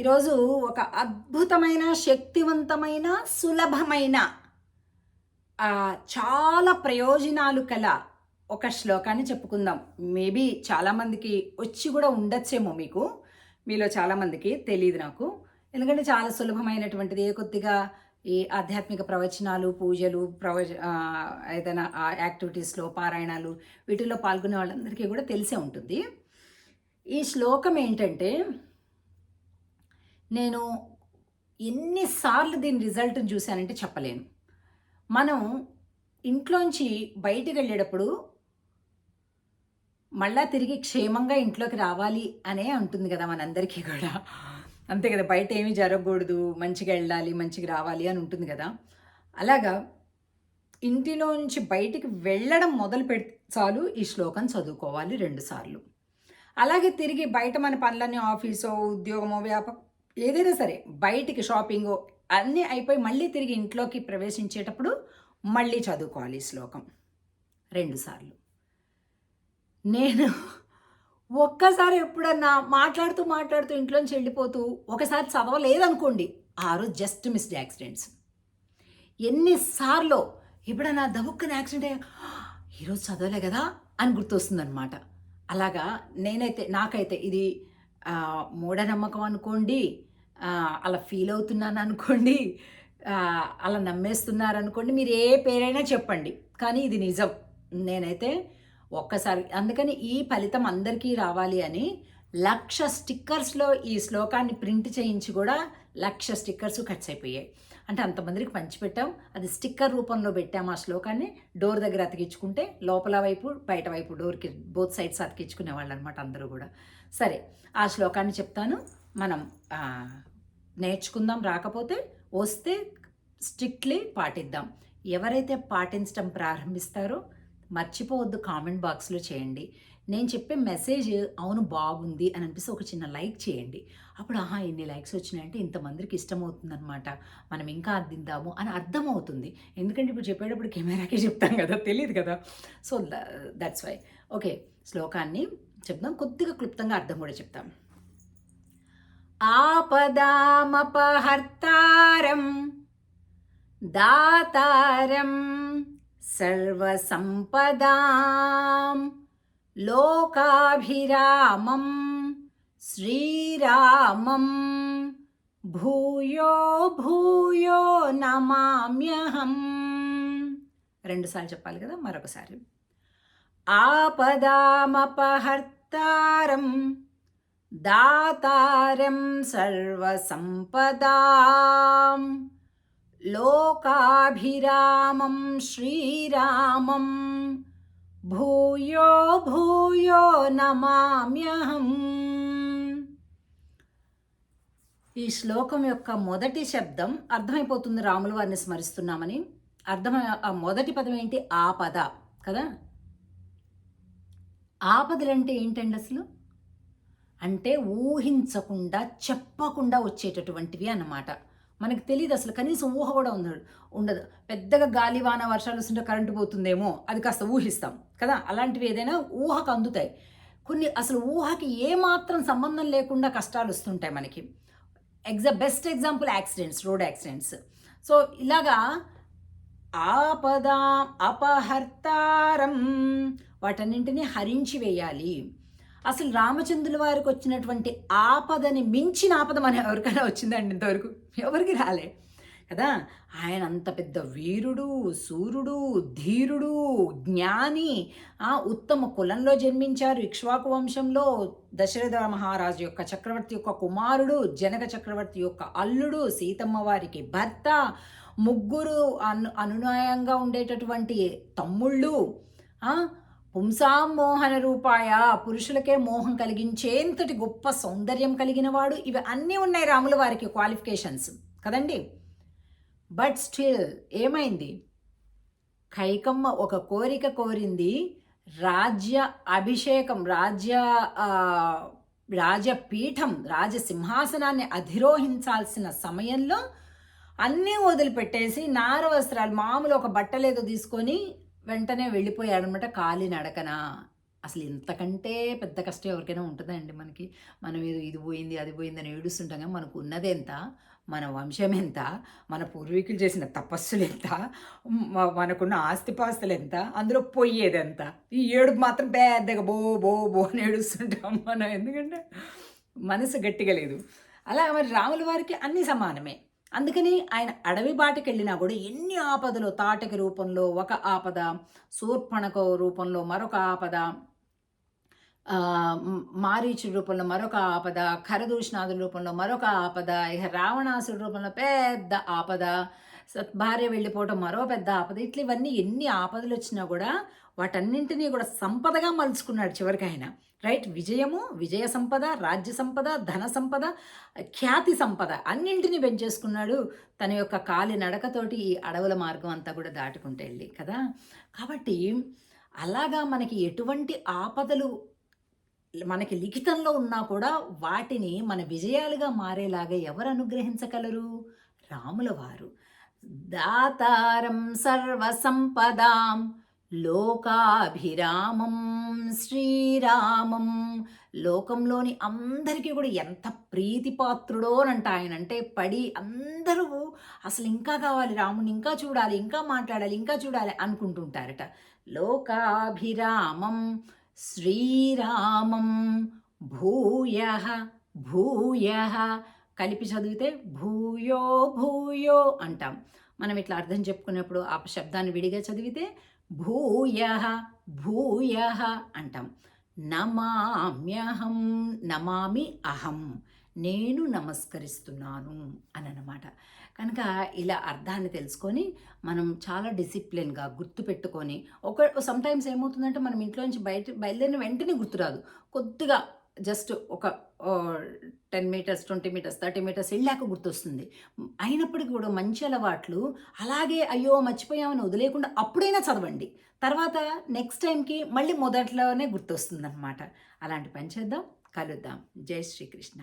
ఈరోజు ఒక అద్భుతమైన శక్తివంతమైన సులభమైన చాలా ప్రయోజనాలు కల ఒక శ్లోకాన్ని చెప్పుకుందాం. మేబీ చాలామందికి వచ్చి కూడా ఉండొచ్చేమో మీకు. మీలో చాలామందికి తెలియదు నాకు. ఎందుకంటే చాలా సులభమైనటువంటిది. ఏ కొద్దిగా ఈ ఆధ్యాత్మిక ప్రవచనాలు పూజలు ప్రవచ ఏదైనా యాక్టివిటీస్లో పారాయణాలు వీటిల్లో పాల్గొనే వాళ్ళందరికీ కూడా తెలిసే ఉంటుంది. ఈ శ్లోకం ఏంటంటే నేను ఎన్నిసార్లు దీని రిజల్ట్ని చూశానంటే చెప్పలేను. మనం ఇంట్లోంచి బయటికి వెళ్ళేటప్పుడు మళ్ళా తిరిగి క్షేమంగా ఇంట్లోకి రావాలి అనే ఉంటుంది కదా మనందరికీ కూడా. అంతే కదా బయట ఏమీ జరగకూడదు మంచిగా వెళ్ళాలి మంచిగా రావాలి అని ఉంటుంది కదా. అలాగా ఇంటిలోంచి బయటికి వెళ్ళడం మొదలు పెడితే చాలు ఈ శ్లోకం చదువుకోవాలి రెండుసార్లు అలాగే తిరిగి బయట మన పనులన్నీ ఆఫీసో ఉద్యోగమో వ్యాప ఏదైనా సరే బయటికి షాపింగ్ అన్నీ అయిపోయి మళ్ళీ తిరిగి ఇంట్లోకి ప్రవేశించేటప్పుడు మళ్ళీ చదువుకోవాలి ఈ శ్లోకం. రెండుసార్లు నేను ఒక్కసారి ఎప్పుడన్నా మాట్లాడుతూ మాట్లాడుతూ ఇంట్లోంచి వెళ్ళిపోతూ ఒకసారి చదవలేదనుకోండి ఆ రోజు జస్ట్ మిస్డ్ యాక్సిడెంట్స్ ఎన్నిసార్లు ఎప్పుడన్నా దబుక్కన యాక్సిడెంట్ అయ్యా ఈరోజు చదవలే కదా? అని గుర్తొస్తుందనమాట అలాగా నేనైతే నాకైతే ఇది మూఢనమ్మకం అనుకోండి అలా ఫీల్ అవుతున్నాను అనుకోండి అలా నమ్మేస్తున్నారు అనుకోండి మీరు ఏ పేరైనా చెప్పండి. కానీ ఇది నిజం. నేనైతే ఒక్కసారి అందుకని ఈ ఫలితం అందరికీ రావాలి అని లక్ష స్టిక్కర్స్లో ఈ శ్లోకాన్ని ప్రింట్ చేయించి కూడా లక్ష స్టిక్కర్స్ ఖర్చు అయిపోయాయి. అంటే అంతమందికి పంచిపెట్టాం. అది స్టిక్కర్ రూపంలో పెట్టాం ఆ శ్లోకాన్ని. డోర్ దగ్గర అతికించుకుంటే లోపల వైపు బయట వైపు డోర్కి బోత్ సైడ్స్ అతికించుకునే వాళ్ళు అనమాట అందరూ కూడా. సరే ఆ శ్లోకాన్ని చెప్తాను. మనం నేర్చుకుందాం. రాకపోతే వస్తే స్ట్రిక్ట్లీ పాటిద్దాం. ఎవరైతే పాటించడం ప్రారంభిస్తారో మర్చిపోవద్దు కామెంట్ బాక్స్లో చేయండి. నేను చెప్పే మెసేజ్ అవును బాగుంది అని అనిపిస్తే ఒక చిన్న లైక్ చేయండి. అప్పుడు ఆహా ఇన్ని లైక్స్ వచ్చినాయంటే ఇంతమందికి ఇష్టమవుతుందనమాట మనం ఇంకా అద్దిద్దాము అని అర్థమవుతుంది. ఎందుకంటే ఇప్పుడు చెప్పేటప్పుడు కెమెరాకే చెప్తాం కదా తెలియదు కదా. సో దట్స్ వై ఓకే శ్లోకాన్ని చెప్దాం. కొద్దిగా క్లుప్తంగా అర్థం కూడా చెప్తాం. ఆపదామపహర్తారం దాతారం సర్వసంపదాం. లోకాభిరామం శ్రీరామం భూయో భూయో నమామ్యహం. రెండుసార్లు చెప్పాలి కదా మరొకసారి. ఆపదామపహర్తారం దాతారం సర్వసంపదాం. లోకాభిరామం శ్రీరామం భూయో భూయో నమామ్యహం. ఈ శ్లోకం యొక్క మొదటి శబ్దం అర్థమైపోతుంది రాముల వారిని స్మరిస్తున్నామని. అర్థమై ఆ మొదటి పదం ఏంటి? ఆపద కదా? ఆపదలంటే ఏంటండి అసలు? అంటే ఊహించకుండా చెప్పకుండా వచ్చేటటువంటివి అన్నమాట. మనకు తెలియదు అసలు. కనీసం ఊహ కూడా ఉండదు ఉండదు. పెద్దగా గాలి వాన వర్షాలు వస్తుంటే కరెంటు పోతుందేమో అది కాస్త ఊహిస్తాం కదా? అలాంటివి ఏదైనా ఊహకు అందుతాయి. కొన్ని అసలు ఊహకి ఏమాత్రం సంబంధం లేకుండా కష్టాలు వస్తుంటాయి మనకి. ఎగ్జా best example accidents road accidents so ఇలాగా ఆపద అపహర్తారం వాటన్నింటినీ హరించి వేయాలి. అసలు రామచంద్రుల వారికి వచ్చినటువంటి ఆపదని మించిన ఆపద మన ఎవరికైనా వచ్చిందండి ఇంతవరకు? ఎవరికి రాలే. కదా? ఆయన అంత పెద్ద వీరుడు సూర్యుడు ధీరుడు జ్ఞాని ఆ, ఉత్తమ కులంలో జన్మించారు. ఇక్ష్వాకు వంశంలో దశరథ మహారాజు యొక్క చక్రవర్తి యొక్క కుమారుడు జనక చక్రవర్తి యొక్క అల్లుడు సీతమ్మ వారికి భర్త ముగ్గురు అను అనునాయంగా ఉండేటటువంటి తమ్ముళ్ళు పుంసాం మోహన రూపాయ పురుషులకే మోహం కలిగించేంతటి గొప్ప సౌందర్యం కలిగిన వాడు ఇవి అన్నీ ఉన్నాయి రాముల వారికి క్వాలిఫికేషన్స్. కదండి? బట్ స్టిల్ ఏమైంది? కైకమ్మ ఒక కోరిక కోరింది. రాజ్య అభిషేకం రాజ్య రాజపీఠం రాజసింహాసనాన్ని అధిరోహించాల్సిన సమయంలో అన్నీ వదిలిపెట్టేసి నార వస్త్రాలు మామూలు ఒక బట్టలేదో తీసుకొని వెంటనే వెళ్ళిపోయాడనమాట కాలి నడకన. అసలు ఇంతకంటే పెద్ద కష్టం ఎవరికైనా ఉంటుందా అండి మనకి. మనం ఏదో ఇది పోయింది అది పోయింది అని ఏడుస్తుంటాం కానీ మనకు ఉన్నది ఎంత? మన వంశం ఎంత? మన పూర్వీకులు చేసిన తపస్సులు ఎంత? మనకున్న ఆస్తిపాస్తులు ఎంత? అందులో పోయేది ఎంత? ఈ ఏడుపు మాత్రం పెద్దగా బో బో బో అని ఏడుస్తుంటాం మనం. ఎందుకంటే మనసు గట్టిగా లేదు. అలా మరి రాముల వారికి అన్ని సమానమే. అందుకని ఆయన అడవి బాటకి వెళ్ళినా కూడా ఎన్ని ఆపదలు తాటకి రూపంలో ఒక ఆపద శూర్పణక రూపంలో మరొక ఆపద మారీచుడి మారీచు రూపంలో మరొక ఆపద ఖరదూషణాదుల రూపంలో మరొక ఆపద ఇక రావణాసుడి రూపంలో పెద్ద ఆపద భార్య వెళ్ళిపోవటం మరో పెద్ద ఆపద. ఇట్లా ఇవన్నీ ఎన్ని ఆపదలు వచ్చినా కూడా వాటన్నింటినీ కూడా సంపదగా మలుచుకున్నాడు చివరికి ఆయన రైట్? విజయము విజయ సంపద రాజ్య సంపద ధన సంపద ఖ్యాతి సంపద అన్నింటినీ పెంచేసుకున్నాడు తన యొక్క కాలి నడకతోటి ఈ అడవుల మార్గం అంతా కూడా దాటుకుంటూ వెళ్ళి కదా? కాబట్టి అలాగా మనకి ఎటువంటి ఆపదలు మనకి లిఖితంలో ఉన్నా కూడా వాటిని మన విజయాలుగా మారేలాగా ఎవరు అనుగ్రహించగలరు? రాముల వారు దాతారం సర్వసంపదాం లోకాభిరామం శ్రీరామం. లోకంలోని అందరికీ కూడా ఎంత ప్రీతిపాత్రుడో అంట ఆయన. అంటే పడి అందరూ అసలు ఇంకా కావాలి రాముని ఇంకా చూడాలి ఇంకా మాట్లాడాలి ఇంకా చూడాలి అనుకుంటుంటారట లోకాభిరామం శ్రీరామం భూయ భూయ కలిపి చదివితే భూయో భూయో అంటాం. మనం ఇట్లా అర్థం చెప్పుకునేప్పుడు ఆ శబ్దాన్ని విడిగా చదివితే భూయ భూయ అంటాం. నమామ్యహం నమామి అహం నేను నమస్కరిస్తున్నాను అని అనమాట కనుక ఇలా అర్థాన్ని తెలుసుకొని మనం చాలా డిసిప్లిన్గా గుర్తుపెట్టుకొని ఒక సమ్టైమ్స్ ఏమవుతుందంటే మనం ఇంట్లోంచి బయట బయలుదేరిన వెంటనే గుర్తురాదు కొద్దిగా జస్ట్ ఒక ten metres twenty metres thirty metres వెళ్ళాక గుర్తొస్తుంది. అయినప్పటికీ కూడా మంచి అలవాట్లు అలాగే అయ్యో మర్చిపోయామని వదిలేకుండా అప్పుడైనా చదవండి. తర్వాత నెక్స్ట్ టైంకి మళ్ళీ మొదట్లోనే గుర్తొస్తుంది అనమాట అలాంటి పని చేద్దాం. కలుద్దాం. జై శ్రీకృష్ణ.